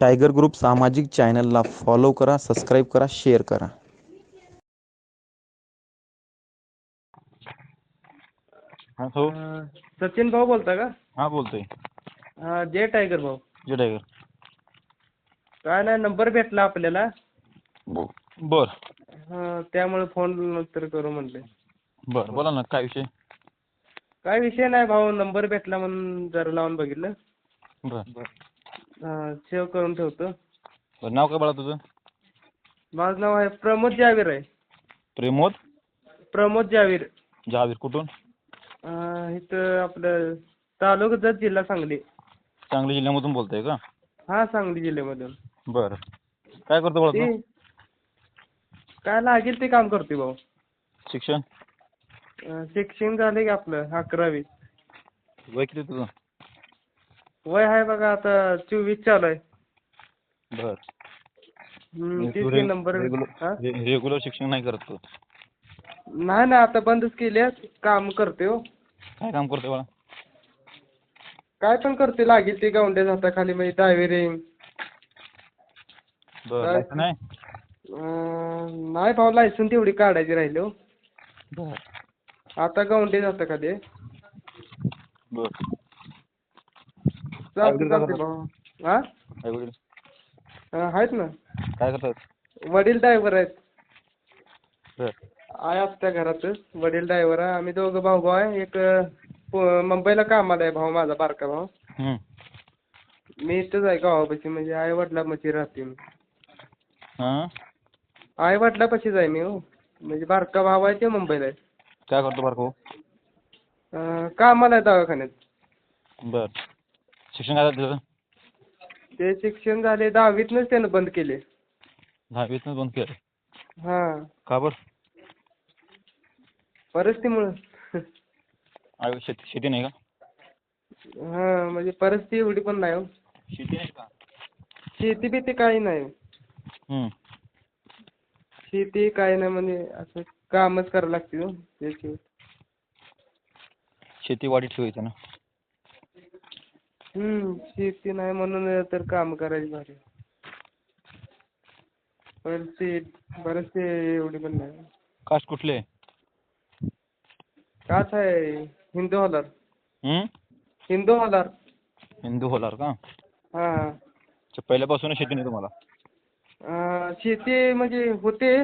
Tiger group सामाजिक चॅनलला follow करा सबस्क्राईब करा शेअर करा. हा सचिन भाऊ बोलता का? हा बोलतोय. हा जय टायगर भाऊ. जे टायगर. काय नाही नंबर भेटला आपल्याला. बर. हा, त्यामुळे फोन नंतर करू म्हणले. बर बोला ना काय विषय? काय विषय नाही भाऊ नंबर भेटला म्हणून जरा लावून बघितलं. बर. बर. सेव्ह करून ठेवतो. बर नाव काय बाळा तुझं? माझं नाव आहे प्रमोद जावीर आहे. प्रमोद? प्रमोद जावीर. जहावीर कुठून? अं, इथं आपलं तालुका जत जिल्हा सांगली. सांगली जिल्ह्यामधून बोलतोय का? हा सांगली जिल्ह्यामधून. बर. काय करतो बाळा ते? तू काय लागेल ते काम करते भाऊ. शिक्षण? अं, शिक्षण झाले की आपलं अकरावी. वय किती तुझं? वय आहे बघा आता चोवीस चालू आहे. बर. की नंबर हा? रेग्युलर शिक्षण नाही करत तू? नाही ना आता बंदच केले काम करते हो. काय काम करतोय बाळा? काय पण करते लागेल ते गावंड्याच्या हाताखाली म्हणजे ड्रायव्हरिंग बर काय? नाही भाऊ लायसन तेवढी काढायची राहिली हो. बर. आता गावंड्याच्या हाताखाली आहे. बर. चालते चालते? भाऊ हा वडील. आहेत ना. काय करतात? वडील ड्रायव्हर आहेत. बर. आहे आत्या घरातच वडील ड्रायव्हर आहे. आम्ही दोघं भाऊ भाऊ आहे. एक अं, पु- मुंबईला कामाला आहे भाऊ माझा बारका भाऊ. हम्म. मी इथंच आहे गावापाशी. म्हणजे आई वडिलापाशी राहते मी. हा? आई वडिलापाशीच आहे मी हो. म्हणजे बारका भाऊ आहे ते मुंबईला आहे. काय करतो बारको अं, कामाला आहे दवाखान्यात. बर. शिक्षण काय झालं ते शिक्षण झाले दहावीतनंच त्यानं बंद केले. दहावीतनं बंद केलं? हां. का बरं? परिस्थितीमुळं. शेती शेती नाही का? हां म्हणजे परिस्थिती एवढी पण नाही हो. शेती नाही का? शेती बिती काही नाही. हम्म. शेती काही नाही म्हणजे असं कामच करावं लागते हो त्याची. शेती वाढीत ठेवायचं ना. शेती नाही म्हणून तर काम करायची भारी. परिस्थिती परिस्थिती एवढी पण नाही. कास्ट कुठले? काच आहे हिंदू हॉलर. हम्म? हिंदू हॉलर. हिंदू होलार का? हां. अच्छा, पहिल्यापासूनच शेती नाही तुम्हाला? अं, शेती म्हणजे होते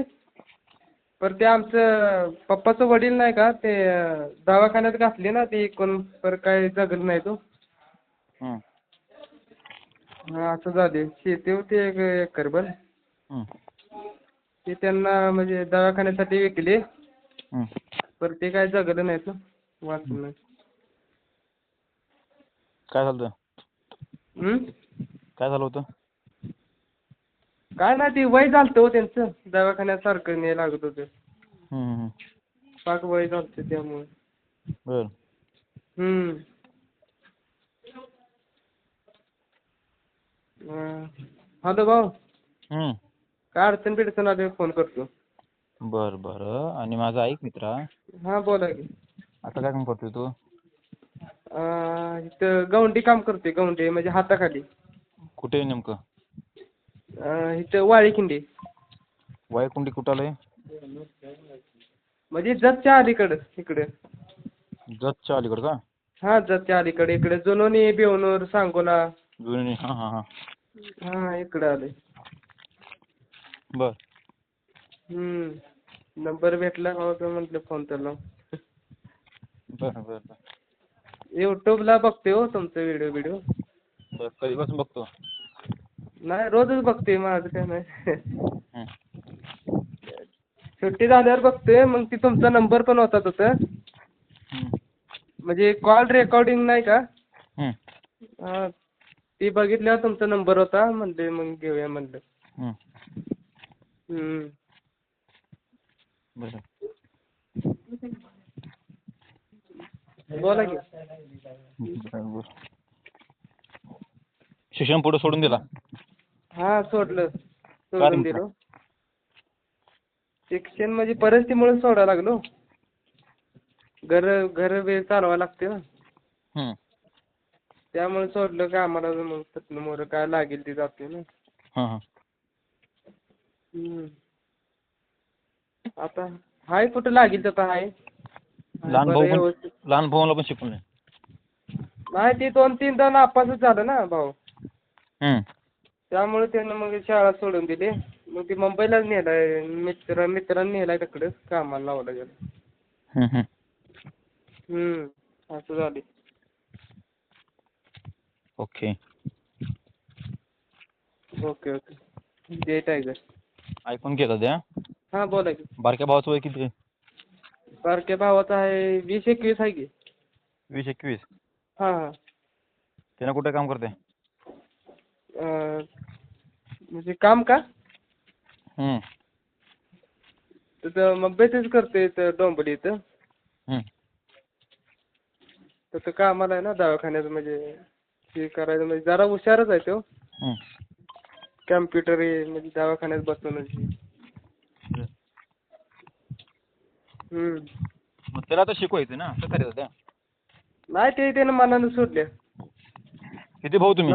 पर ते आमचं पप्पाचं वडील नाही का ते अं, दवाखान्यात घातले ना ते कोण पर काय जगलं नाही तो. असं झाले शेती होती एक एकरभर. ते त्यांना म्हणजे दवाखान्यासाठी विकली. पर ते काय जगलं नाही तो वाचलं नाही काय झालं होतं? काय झालं होतं? काय नाही ते वय झालतं हो त्यांचं. दवाखान्यात सारखं नाही लागत होतं. हम्म, हम्म, हम्म. पाक वय झालतं त्यामुळे. बर. हम्म. अं, हॅलो भाऊ. काय अडचण बिडचण आली फोन करतो. बर बर. आणि माझा ऐक मित्रा. हां बोला की. आता काय काम करतोय तू? अं, इथं गवंडी काम करते गवंडी म्हणजे हाताखाली. कुठे आहे नेमकं? अं, इथं वाळीखिंडी. वायकुंडी कुठं आलंय? म्हणजे जतच्या अलीकडं इकडे. जतच्या अलीकडं का? हां जतच्या अलीकडे. इकडे जुनोनी बेवनूर सांगोला. जुनी. हां हां हां. हां इकडं आले. बर. हम्म. नंबर भेटला भाऊ तर म्हटलं फोन तर लावू बर बर. बर यूट्यूबला बघते हो तुमचे व्हिडिओ व्हिडिओ बर कधीपासून बघतो? नाही रोजच बघते माझं काय नाही. सुट्टी झाल्यावर बघते मग ती तुमचा नंबर पण होता हम्म. म्हणजे कॉल रेकॉर्डिंग नाही का? हम्म. हां ती बघितल्यावर तुमचा नंबर होता म्हणले मग घेऊया म्हणलं. हम्म. बरं. बोला की. बरं, बरं. शिक्षण पुढे सोडून दिला. हां सोडलं. कारण सोडून दिलं शिक्षण म्हणजे परिस्थितीमुळे सोडायला लागलो. घर घर बी चालवायला लागते ना. हम्म. त्यामुळे सोडलं का आम्हाला मग तिथनं मोरं काय लागेल ते जाते ना. हां हां. हम्म. आता हाय कुठं लागेल तर हाय. हाय लहान बरं भाऊ पण व्यवस्थित. लहान भाऊला पण शिकवलं नाही नाही ते दोन तीनदा नापासच झालं ना भाऊ. हम्म. त्यामुळे त्यानं मग शाळा सोडून दिली. मग ती मुंबईलाच नेलाय. मित्र मित्रांनी नेलाय तिकडं. कामाला लावला गेला. हम्म, हम्म. हम्म. असं झाले ओके ओके ओके जय टायगर ऐकून घे द्या हाँ बोला की. बारक्या भावाचं वय किती? आहे बारक्या भावाचा आहे वीस एकवीस आहे की. वीस एकवीस? हाँ हाँ. त्यानं कुठे काम करते अं, म्हणजे काम का? हम्म. तिथं मुंबईतच करते इथं डोंबली इथं. हम्म. तिथं कामाला आहे ना दवाखान्यात म्हणजे हे करायचं म्हणजे जरा हुशारच आहे तो. हम्म. कॅम्प्युटर हे म्हणजे दवाखान्यात बसून हम्म. मग त्याला आता शिकवायचं ना? असं करायचं त्या नाही ते त्यानं मनानं सोडले किती भाऊ तुम्ही?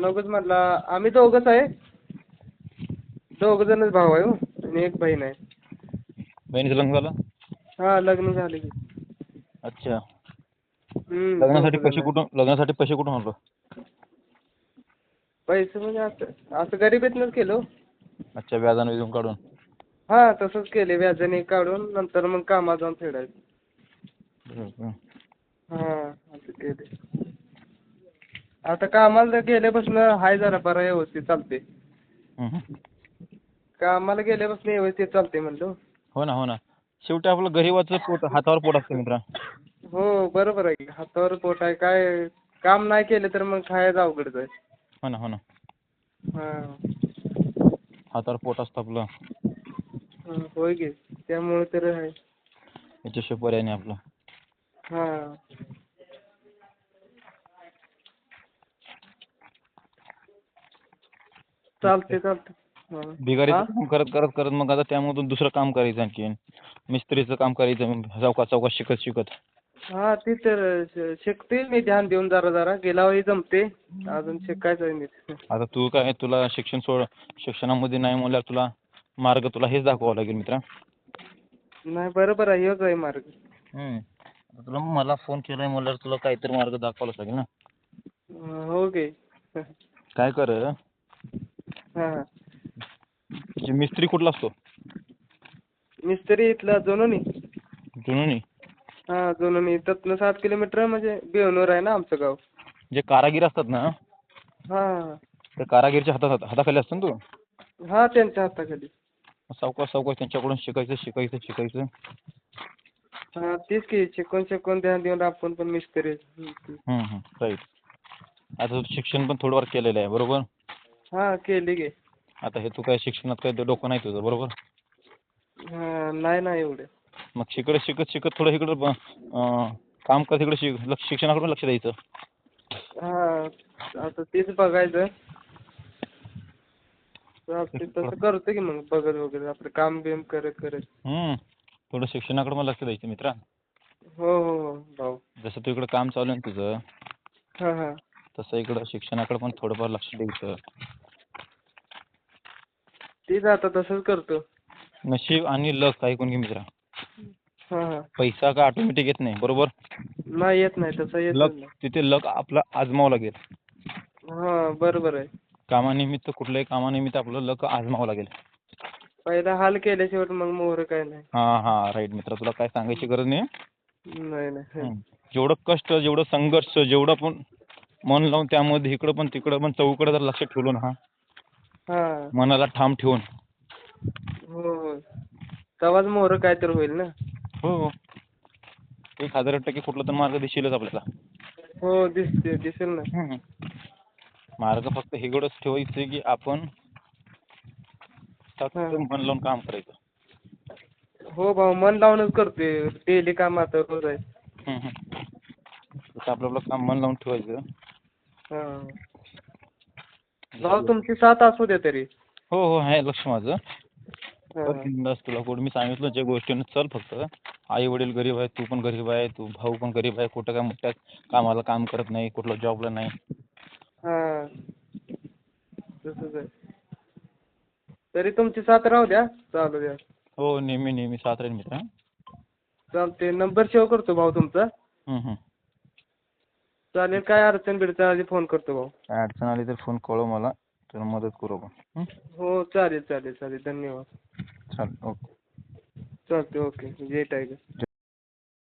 नवगच म्हटला आम्ही दोघंच आहे. दोघ जणच भाऊ आहे हो आणि एक बहीण आहे. बहिणीचं लग्न झालं? हा लग्न झाले की. अच्छा. हम्म, लग्नासाठी पैसे कुठून लग्नासाठी पैसे कुठून आणलो. पैसे म्हणजे असं असं गरिबीतनंच केलं. हो. अच्छा व्याजानं देऊन काढून. हा तसंच केले. व्याजाने काढून नंतर मग कामात जाऊन फेडायचं. बरोबर. हा असं केले. आता कामाला गेल्यापासून हाय जरा बरं व्यवस्थित चालते हम्म, हम्म. कामाला गेल्यापासून व्यवस्थित चालते म्हणलं. हो ना हो ना. शेवटी आपलं गरीबाचं पोट हातावर पोट असतं मित्रा. हो बरोबर आहे. की हातावर पोट आहे. काय काम नाही केलं तर मग खायचं अवघडच आहे. हो ना हो ना. हा. हातावर पोट असतं आपलं. हा, होय की. त्यामुळे तर आहे. याच्याशिवाय पर्याय नाही आपलं. हा. चालते चालते हा. काम करत करत करत मग आता त्यामधून दुसरं काम करायचं आणखीन. मिस्त्रीचं काम करायचं मग चौकात चौकात शिकत शिकत. हा ते तर श- शिकते मी ध्यान देऊन जरा जरा. गेल्या वेळी जमते. अजून शिकायचं आहे मी आता तू काय तुला शिक्षण सोड शिक्षणामध्ये नाही म्हणल्यावर तुला मार्ग तुला हेच दाखवावं लागेल मित्रा. नाही बरोबर आहे योग्य आहे मार्ग. हम्म. आता तुला मला फोन केलाय म्हणल्यावर तुला काहीतरी मार्ग दाखवावाच लागेल ना. हा, हो गे. काय कर? हा. मिस्त्री कुठला असतो? मिस्त्री इथला जुनोनी. जुनूनी? हा जुनोनी तिथनं सात किलोमीटर म्हणजे बेवनूर आहे ना आमचं गाव. जे कारागीर असतात ना हा. त्या कारागीरच्या हातात हाताखाली असतो ना तू? हा त्यांच्या हाताखाली. सावकाश सावकाश त्यांच्याकडून शिकायचं शिकायचं शिकायचं. हा तेच की शिकवून शिकवून ध्यान देऊन आपण पण मिस्त्री. राईट आता तू शिक्षण पण थोडंफार केलेलं आहे बरोबर? हा केली गे आता हे तू काय शिक्षणात काय डोकं नाही तुझं बरोबर? हा नाही नाही एवढे. मग शिकत शिकत शिकत थोडं इकडं ब- अं, काम कर तिकडे शिक लक्ष शिक्षणाकडे पण लक्ष द्यायचं. हा आता तेच बघायचं. चालतंय तसं करतो की मग बघत वगैरे आपलं काम बिम करत करत. हम्म. थोडं शिक्षणाकडे पण लक्ष द्यायचं मित्रा. हो हो हो भाऊ. जसं तू इकडं काम चालू आहे ना तुझं हा हा. तसं इकडं शिक्षणाकडे पण थोडंफार लक्ष द्यायचं. तेच आता तसंच करतो. नशीब आणि लक ऐकून घे मित्रा. पैसा का ऑटोमॅटिक येत नाही बरोबर? नाही येत नाही तसं येत लक नाही. तिथे लक आपला आजमावं लागेल. हा बरोबर आहे. कामानिमित्त कुठल्याही कामानिमित्त आपलं लक आजमावं लागेल. पहिला हाल केल्याशिवाय मग मोहर काय नाही. हा हा राईट मित्रा तुला काय सांगायची गरज नाही नाही नाही हम्म. जेवढं कष्ट जेवढं संघर्ष जेवढं पण मन लावून त्यामध्ये इकडं पण तिकडं पण चौकडं जर लक्ष ठेवलं ना हा? मनाला ठाम ठेवून. हो हो. तेव्हाच मोहर काय तर होईल ना? हो एक हजार टक्के कुठला तर मार्ग दिसेलच आपल्याला. हो दिसते दिसेल ना. मार्ग फक्त हेकडंच ठेवायचं की आपण फक्त हा. मन लावून काम करायचं. हो भाऊ मन लावूनच करतोय. डेली काम आता रोज आहे. हम्म, हम्म. जसं आपलं आपलं काम मन लावून ठेवायचं. हा. भाऊ तुमची साथ असू द्या तरी. हो हो आहे लक्ष माझं. हा. बिनधास्त तुला कुठं मी सांगितलं ज्या गोष्टीनं चल फक्त. आई वडील गरीब आहेत तू पण गरीब आहे तू भाऊ पण गरीब आहे कुठं काय मोठ्या कामाला काम करत नाही कुठलं जॉबला नाही. हां. तसंच आहे. तरी तुमची साथ राहू द्या चालू द्या. हो नेहमी नेहमी साथ राहील मित्र. चालते नंबर सेव्ह करतो भाऊ तुमचा. हं, हं. चालेल काय अडचण बिडचण आली फोन करतो भाऊ. काय अडचण आली तर फोन कळव मला तुला मदत करू आपण. हं? हो चालेल चालेल चालेल धन्यवाद. चालेल ओके. चालते ओके जय टायगर